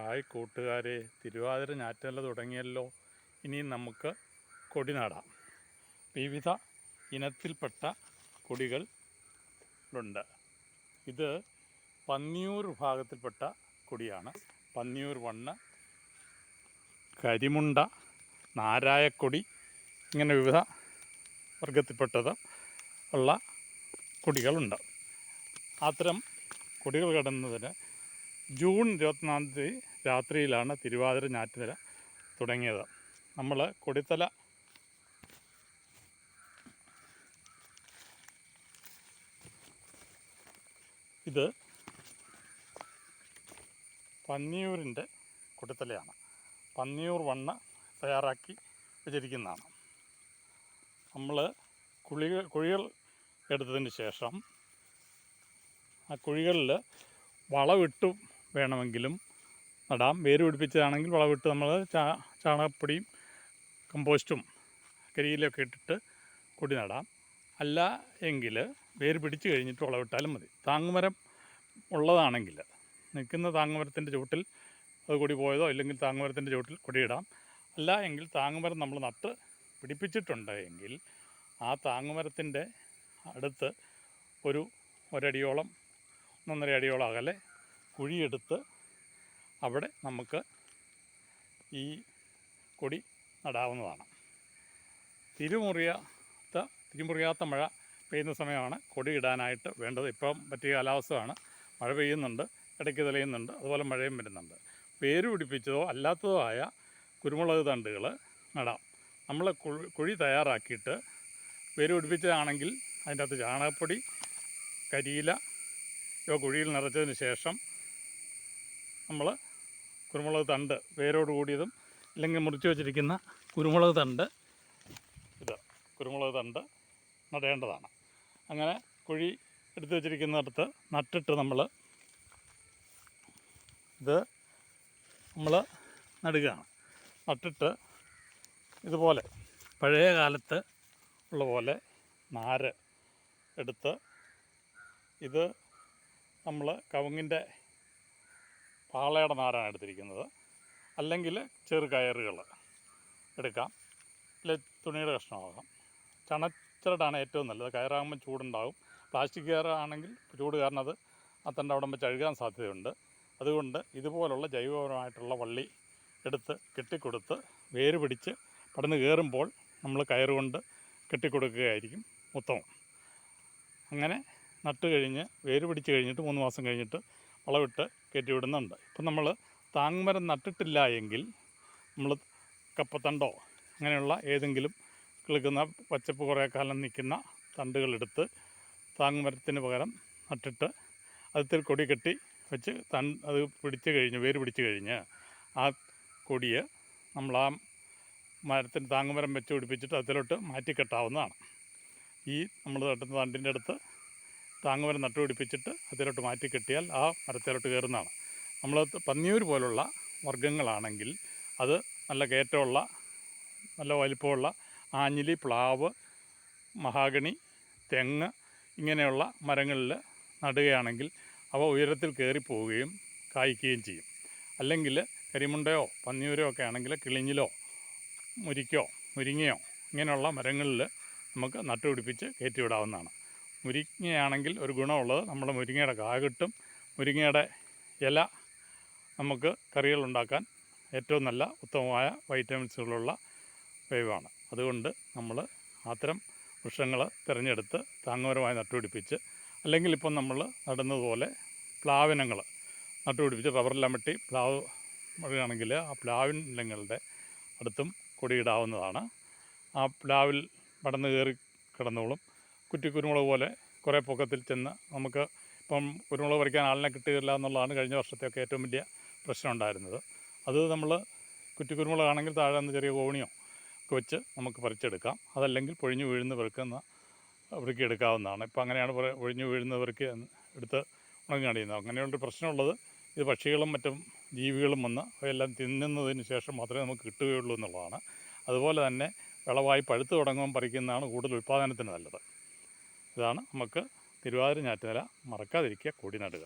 Hi കൂട്ടുകാരെ തിരുവാതിര ഞാറ്റല തുടങ്ങിയല്ലോ. ഇനി നമുക്ക് കൊടി നടാം. വിവിധ ഇനത്തിൽപ്പെട്ട കൊടികൾ ഉണ്ട്. ഇത് പന്നിയൂർ ഭാഗത്തിൽപ്പെട്ട കൊടിയാണ്. പന്നിയൂർ വണ്ണ് കരിമുണ്ട നാരായക്കൊടി ഇങ്ങനെ വിവിധ വർഗത്തിൽപ്പെട്ടത് ഉള്ള കൊടികളുണ്ട്. അത്തരം കൊടികൾ കടന്നതിന് ജൂൺ ഇരുപത്തിനാലാം തീയതി രാത്രിയിലാണ് തിരുവാതിര ഞാറ്റുനില തുടങ്ങിയത്. നമ്മൾ കൊടിത്തല ഇത് പന്നിയൂരിന്റെ കൊടിത്തലയാണ്. പന്നിയൂർ വണ്ണ തയ്യാറാക്കി വെച്ചിരിക്കുന്നതാണ്. നമ്മൾ കുഴികൾ കുഴികൾ എടുത്തതിന് ശേഷം ആ കുഴികളിൽ വളമിട്ടും വേണമെങ്കിലും നടാം. വേര് പിടിപ്പിച്ചതാണെങ്കിൽ വളമിട്ട് നമ്മൾ ചാ ചാണകപ്പൊടിയും കമ്പോസ്റ്റും കരിയിലൊക്കെ ഇട്ടിട്ട് കൊടി നടാം. അല്ല എങ്കിൽ വേര് പിടിച്ച് കഴിഞ്ഞിട്ട് വളമിട്ടാലും മതി. താങ്ങുമരം ഉള്ളതാണെങ്കിൽ നിൽക്കുന്ന താങ്ങുമരത്തിന്റെ ചുവട്ടിൽ അത് കൊടി പോയതോ അല്ലെങ്കിൽ താങ്ങുമരത്തിന്റെ ചുവട്ടിൽ കൊടിയിടാം. അല്ല എങ്കിൽ താങ്ങുമരം നമ്മൾ നട്ട് പിടിപ്പിച്ചിട്ടുണ്ട് എങ്കിൽ ആ താങ്ങുമരത്തിന്റെ അടുത്ത് ഒരു ഒരടിയോളം ഒന്നൊന്നര അടിയോളം അകലെ കുഴിയെടുത്ത് അവിടെ നമുക്ക് ഈ കൊടി നടാവുന്നതാണ്. തിരുമുറിയാത്ത തിരുമുറിയാത്ത മഴ പെയ്യുന്ന സമയമാണ് കൊടി ഇടാനായിട്ട് വേണ്ടത്. ഇപ്പം പറ്റിയ കാലാവസ്ഥയാണ്. മഴ പെയ്യുന്നുണ്ട് ഇടയ്ക്ക് തെളിയുന്നുണ്ട് അതുപോലെ മഴയും വരുന്നുണ്ട്. പേര് പിടിപ്പിച്ചതോ അല്ലാത്തതോ ആയ കുരുമുളക് തണ്ടുകൾ നടാം. നമ്മൾ കുഴി തയ്യാറാക്കിയിട്ട് പേര് പിടിപ്പിച്ചതാണെങ്കിൽ അതിന്റെ അകത്ത് ചാണകപ്പൊടി കരിയില ഇവ കുഴിയിൽ നിറച്ചതിന് ശേഷം നമ്മൾ കുരുമുളക് തണ്ട് വേരോട് കൂടിയതും അല്ലെങ്കിൽ മുറിച്ച് വെച്ചിരിക്കുന്ന കുരുമുളക് തണ്ട്. ഇത് കുരുമുളക് തണ്ട് നടേണ്ടതാണ്. അങ്ങനെ കുഴി എടുത്തു വെച്ചിരിക്കുന്നിടത്ത് നട്ടിട്ട് നമ്മൾ ഇത് നമ്മൾ നടുകയാണ്. നട്ടിട്ട് ഇതുപോലെ പഴയ കാലത്ത് ഉള്ള പോലെ നാര് എടുത്ത് ഇത് നമ്മൾ കവുങ്ങിന്റെ പാളയുടെ നാരാണ് എടുത്തിരിക്കുന്നത്. അല്ലെങ്കിൽ ചെറു കയറുകൾ എടുക്കാം. അല്ലെ തുണിയുടെ കഷ്ണമാകാം. ചണച്ചരടാണ് ഏറ്റവും നല്ലത്. കയറാകുമ്പോൾ ചൂടുണ്ടാകും. പ്ലാസ്റ്റിക് കയറാണെങ്കിൽ ചൂട് കാരണം അത് അത്തന്റെ അവിടെ വെച്ച് അഴുകാൻ സാധ്യതയുണ്ട്. അതുകൊണ്ട് ഇതുപോലുള്ള ജൈവപരമായിട്ടുള്ള വള്ളി എടുത്ത് കെട്ടിക്കൊടുത്ത് വേര് പിടിച്ച് പടന്ന് കയറുമ്പോൾ നമ്മൾ കയറുകൊണ്ട് കെട്ടിക്കൊടുക്കുകയായിരിക്കും ഉത്തമം. അങ്ങനെ നട്ട് കഴിഞ്ഞ് വേര് പിടിച്ച് കഴിഞ്ഞിട്ട് മൂന്ന് മാസം കഴിഞ്ഞിട്ട് വളവിട്ട് കയറ്റി വിടുന്നുണ്ട് ഇപ്പം നമ്മൾ താങ്ങുമരം നട്ടിട്ടില്ല എങ്കിൽ നമ്മൾ കപ്പത്തണ്ടോ അങ്ങനെയുള്ള ഏതെങ്കിലും കിളുക്കുന്ന പച്ചപ്പ് കുറേ കാലം നിൽക്കുന്ന തണ്ടുകളെടുത്ത് താങ്ങുമരത്തിന് പകരം നട്ടിട്ട് അതിൽ കൊടി കെട്ടി വെച്ച് തൺ അത് പിടിച്ച് കഴിഞ്ഞ് വേര് പിടിച്ച് കഴിഞ്ഞ് ആ കൊടിയെ നമ്മൾ ആ മരത്തിന് താങ്ങുമരം വെച്ച് പിടിപ്പിച്ചിട്ട് അതിലോട്ട് മാറ്റിക്കെട്ടാവുന്നതാണ്. ഈ നമ്മൾ തട്ടുന്ന തണ്ടിന്റെ അടുത്ത് താങ്ങുമരം നട്ടുപിടിപ്പിച്ചിട്ട് അതിലോട്ട് മാറ്റി കെട്ടിയാൽ ആ മരത്തിലോട്ട് കയറുന്നതാണ്. നമ്മൾ പന്നിയൂർ പോലുള്ള വർഗങ്ങളാണെങ്കിൽ അത് നല്ല കയറ്റമുള്ള നല്ല വലിപ്പമുള്ള ആഞ്ഞിലി പ്ലാവ് മഹാഗണി തെങ്ങ് ഇങ്ങനെയുള്ള മരങ്ങളിൽ നടുകയാണെങ്കിൽ അവ ഉയരത്തിൽ കയറിപ്പോവുകയും കായ്ക്കുകയും ചെയ്യും. അല്ലെങ്കിൽ കരിമുണ്ടയോ പന്നിയൂരോ ഒക്കെ ആണെങ്കിൽ കിളിഞ്ഞിലോ മുരിക്കോ മുരിങ്ങയോ ഇങ്ങനെയുള്ള മരങ്ങളിൽ നമുക്ക് നട്ടുപിടിപ്പിച്ച് കയറ്റിവിടാവുന്നതാണ്. മുരിങ്ങയാണെങ്കിൽ ഒരു ഗുണമുള്ളത് നമ്മുടെ മുരിങ്ങയുടെ കാ കിട്ടും മുരിങ്ങയുടെ ഇല നമുക്ക് കറികൾ ഉണ്ടാക്കാൻ ഏറ്റവും നല്ല ഉത്തമമായ വൈറ്റമിൻസുകളുള്ള വേവാണ്. അതുകൊണ്ട് നമ്മൾ അത്തരം വൃക്ഷങ്ങൾ തിരഞ്ഞെടുത്ത് താങ്ങുപരമായി നട്ടുപിടിപ്പിച്ച് അല്ലെങ്കിൽ ഇപ്പം നമ്മൾ നടുന്നതുപോലെ പ്ലാവിനങ്ങൾ നട്ടുപിടിപ്പിച്ച് റബ്ബറെല്ലാം വെട്ടി പ്ലാവ് മഴയാണെങ്കിൽ ആ പ്ലാവിനങ്ങളുടെ അടുത്തും കൊടിയിടാവുന്നതാണ്. ആ പ്ലാവിൽ പടന്ന് കയറി കിടന്നോളും കുറ്റി കുരുമുളക് പോലെ കുറേ പൊക്കത്തിൽ ചെന്ന് നമുക്ക് ഇപ്പം കുരുമുളക് പറിക്കാൻ ആളിനെ കിട്ടുകയില്ല എന്നുള്ളതാണ് കഴിഞ്ഞ വർഷത്തെയൊക്കെ ഏറ്റവും വലിയ പ്രശ്നം ഉണ്ടായിരുന്നത്. അത് നമ്മൾ കുറ്റി കുരുമുളകാണെങ്കിൽ താഴെ നിന്ന് ചെറിയ കോണിയോ ഒക്കെ വെച്ച് നമുക്ക് പറിച്ചെടുക്കാം. അതല്ലെങ്കിൽ പൊഴിഞ്ഞു വീഴുന്ന പെറുക്കുന്ന വൃക്കി എടുക്കാവുന്നതാണ്. ഇപ്പം അങ്ങനെയാണ് ഒഴിഞ്ഞു വീഴുന്ന വീഴുന്നവർക്ക് എടുത്ത് ഉണങ്ങി അടിയുന്നത് അങ്ങനെയുള്ളൊരു പ്രശ്നമുള്ളത്. ഇത് പക്ഷികളും മറ്റും ജീവികളും വന്ന് അവയെല്ലാം തിന്നുന്നതിന് ശേഷം മാത്രമേ നമുക്ക് കിട്ടുകയുള്ളൂ എന്നുള്ളതാണ്. അതുപോലെ തന്നെ വിളവായി പഴുത്ത് തുടങ്ങുമ്പോൾ പറിക്കുന്നതാണ് കൂടുതൽ ഉൽപ്പാദനത്തിന് നല്ലത്. ഇതാണ് നമുക്ക് തിരുവാതിര ഞാറ്റുനില മറക്കാതിരിക്കുക കൊടി നടുക.